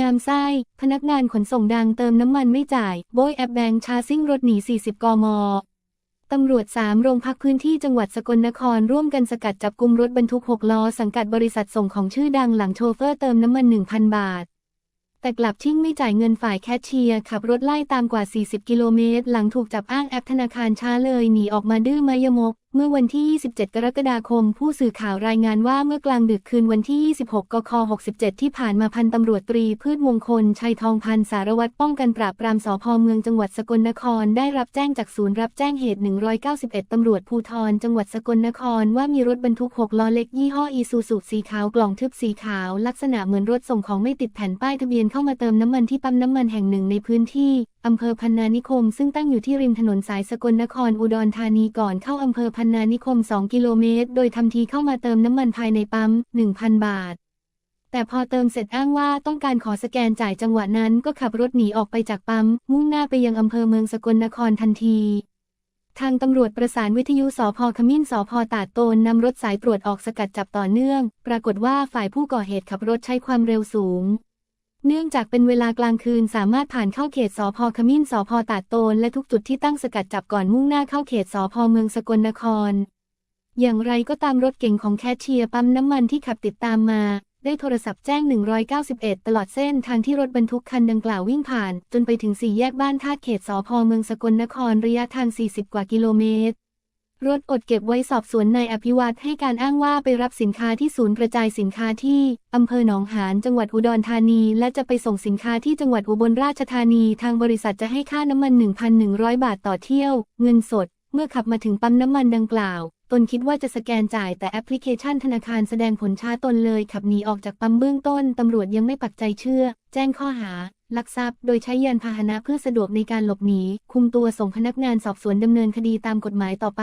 งามไส้ พนักงานขนส่งดังเติมน้ำมันไม่จ่าย โบยแอบแบงชาซิ่งรถหนี 40 กม ตำรวจ 3 โรงพักพื้นที่จังหวัดสกลนครร่วมกันสกัดจับกุมรถบรรทุก 6 ล้อ สังกัดบริษัทส่งของชื่อดังหลังโชเฟอร์เติมน้ำมัน 1,000 บาท แต่กลับชิ่งไม่จ่ายเงินฝ่ายแคชเชียร์ขับรถไล่ตามกว่า 40 กิโลเมตร หลังถูกจับอ้างแอปธนาคารช้าเลยหนีออกมาดื้อมายมก เมื่อวันที่ 27 กรกฎาคม ผู้สื่อข่าวรายงานว่าเมื่อกลางดึกคืนวันที่ 26 กค 67 ที่ผ่านมาพันตำรวจตรีพืชมงคล ชัยทองพันสารวัตรป้องกันปราบปรามสพเมืองจังหวัดสกลนคร ได้รับแจ้งจากศูนย์รับแจ้งเหตุ 191 ตำรวจภูธรจังหวัดสกลนคร ว่ามีรถบรรทุก 6 ล้อเล็กยี่ห้ออีซูซูสีขาวกล่องทึบสีขาว ลักษณะเหมือนรถส่งของไม่ติดแผ่นป้ายทะเบียนเข้ามาเติมน้ำมันที่ปั๊มน้ำมันแห่งหนึ่งในพื้นที่ อำเภอพันนานิคม ซึ่งตั้งอยู่ที่ริมถนนสายสกลนครอุดรธานีก่อนเข้าอำเภอพันนานิคม 2 กิโลเมตร โดยทำทีเข้ามาเติมน้ำมันภายในปั๊ม 1,000 บาท แต่พอเติมเสร็จอ้างว่าต้องการขอสแกนจ่ายจังหวะนั้นก็ขับรถหนีออกไปจากปั๊ม มุ่งหน้าไปยังอำเภอเมืองสกลนครทันทีทางตำรวจประสานวิทยุสพขมิ้นสพตาดโตนนำรถสายตรวจออกสกัดจับต่อเนื่อง ปรากฏว่าฝ่ายผู้ก่อเหตุขับรถใช้ความเร็วสูง เนื่องจากเป็นเวลากลางคืนสามารถผ่านเข้าเขตสพขมิ้นสพตาดโตน และทุกจุดที่ตั้งสกัดจับก่อนมุ่งหน้าเข้าเขตสพเมืองสกลนคร อย่างไรก็ตามรถเก่งของแคชเชียร์ปั๊มน้ำมันที่ขับติดตามมา ได้โทรศัพท์แจ้ง 191 ตลอดเส้นทางที่รถบรรทุกคันดังกล่าววิ่งผ่าน จนไปถึงสี่แยกบ้านท่าเขตสพเมืองสกลนครระยะทาง 40 กว่ากิโลเมตร รถอดเก็บไว้สอบสวนนายอภิวัตให้การอ้างว่าไปรับสินค้าที่ศูนย์กระจายสินค้าที่อำเภอหนองหานจังหวัดอุดรธานี และจะไปส่งสินค้าที่จังหวัดอุบลราชธานี ทางบริษัทจะให้ค่าน้ำมัน 1,100 บาทต่อเที่ยว เงินสด เมื่อขับมาถึงปั๊มน้ำมันดังกล่าว ตนคิดว่าจะสแกนจ่ายแต่แอปพลิเคชันธนาคารแสดงผลช้าตนเลยขับหนีออกจากปั๊มเบื้องต้น ตำรวจยังไม่ปักใจเชื่อ แจ้งข้อหา ลักทรัพย์ โดยใช้ยานพาหนะเพื่อสะดวกในการหลบหนี คุมตัวส่งพนักงานสอบสวนดำเนินคดีตามกฎหมายต่อไป